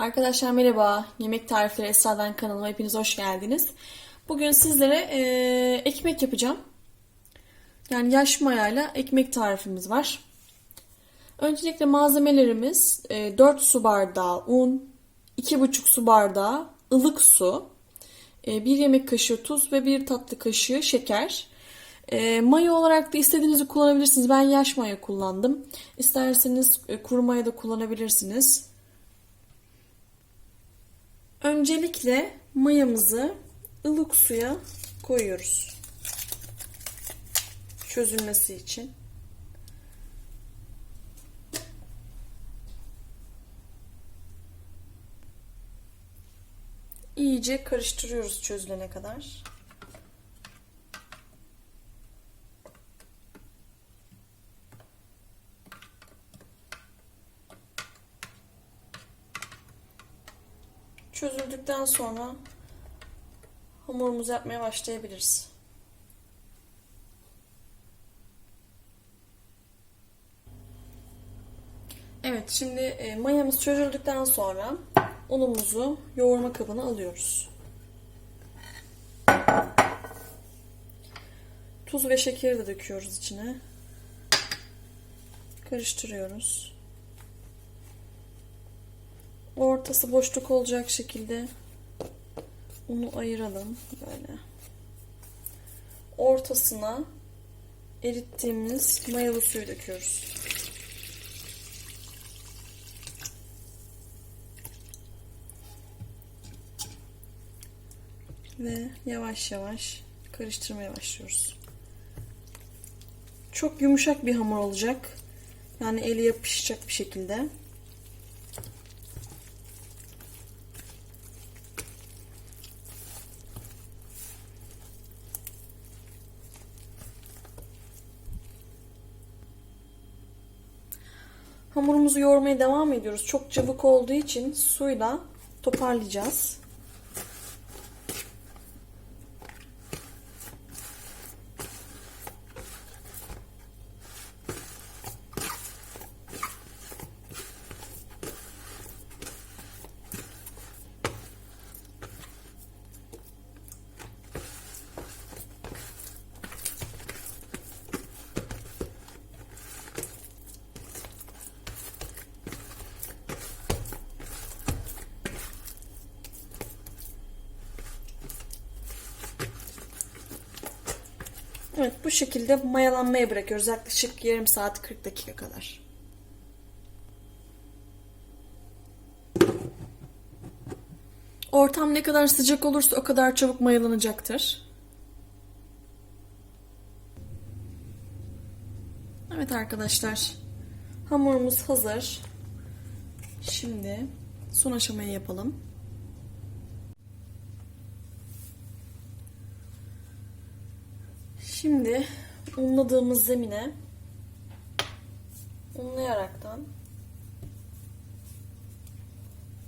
Arkadaşlar merhaba. Yemek Tarifleri Esra'dan kanalıma hepiniz hoş geldiniz. Bugün sizlere eee, ekmek yapacağım. Yani yaş mayayla ekmek tarifimiz var. Öncelikle malzemelerimiz eee, 4 su bardağı un, 2,5 su bardağı ılık su, 1 yemek kaşığı tuz ve 1 tatlı kaşığı şeker. E, maya olarak da istediğinizi kullanabilirsiniz. Ben yaş maya kullandım. İsterseniz e, kuru maya da kullanabilirsiniz. Öncelikle mayamızı ılık suya koyuyoruz. Çözülmesi için. İyice karıştırıyoruz çözülene kadar. Çözüldükten sonra hamurumuzu yapmaya başlayabiliriz. Evet, şimdi e, mayamız çözüldükten sonra unumuzu yoğurma kabına alıyoruz. Tuz ve şekeri de döküyoruz içine. Karıştırıyoruz. Ortası boşluk olacak şekilde unu ayıralım böyle. Ortasına erittiğimiz mayalı suyu döküyoruz. Ve yavaş yavaş karıştırmaya başlıyoruz. Çok yumuşak bir hamur olacak. Yani eli yapışacak bir şekilde. Hamurumuzu yoğurmaya devam ediyoruz. Çok cıvık olduğu için suyla toparlayacağız. Evet bu şekilde mayalanmaya bırakıyoruz. Yaklaşık yarım saat 40 dakika kadar. Ortam ne kadar sıcak olursa o kadar çabuk mayalanacaktır. Evet arkadaşlar. Hamurumuz hazır. Şimdi son aşamayı yapalım. Şimdi unladığımız zemine unlayaraktan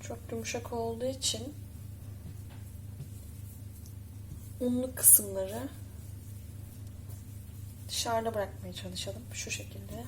çok yumuşak olduğu için unlu kısımları dışarıda bırakmaya çalışalım. Şu şekilde.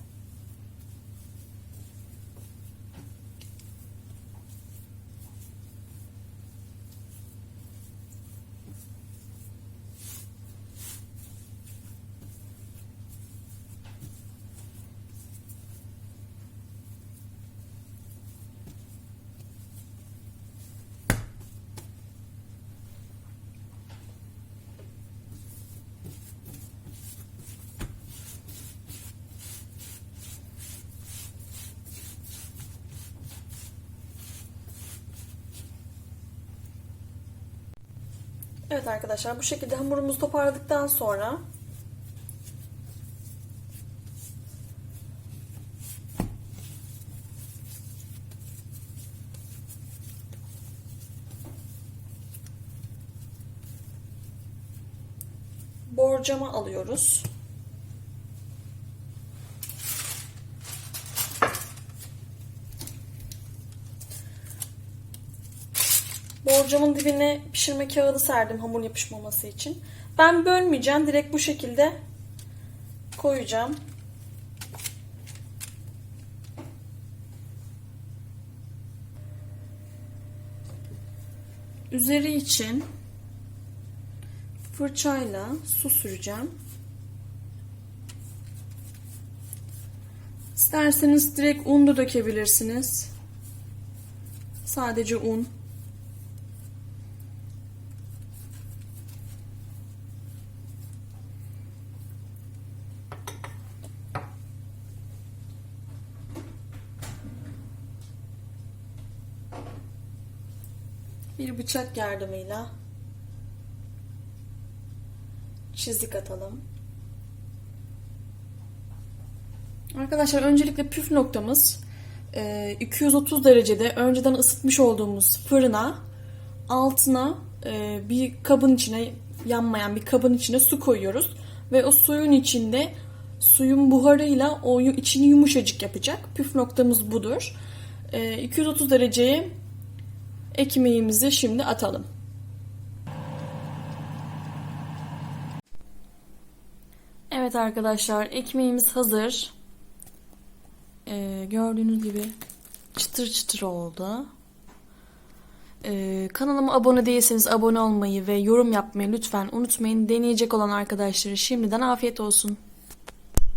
Evet arkadaşlar bu şekilde hamurumuzu toparladıktan sonra borcama alıyoruz. Borcamın dibine pişirme kağıdı serdim hamur yapışmaması için. Ben bölmeyeceğim. Direkt bu şekilde koyacağım. Üzeri için fırçayla su süreceğim. İsterseniz direkt un da dökebilirsiniz. Sadece un. Bir bıçak yardımıyla çizik atalım. Arkadaşlar öncelikle püf noktamız e, 230 derecede önceden ısıtmış olduğumuz fırına altına e, bir kabın içine yanmayan bir kabın içine su koyuyoruz ve o suyun içinde suyun buharıyla o içini yumuşacık yapacak. Püf noktamız budur. E, 230 dereceye ekmeğimizi şimdi atalım. Evet arkadaşlar ekmeğimiz hazır. Ee, gördüğünüz gibi çıtır çıtır oldu. Ee, kanalıma abone değilseniz abone olmayı ve yorum yapmayı lütfen unutmayın. Deneyecek olan arkadaşlara şimdiden afiyet olsun.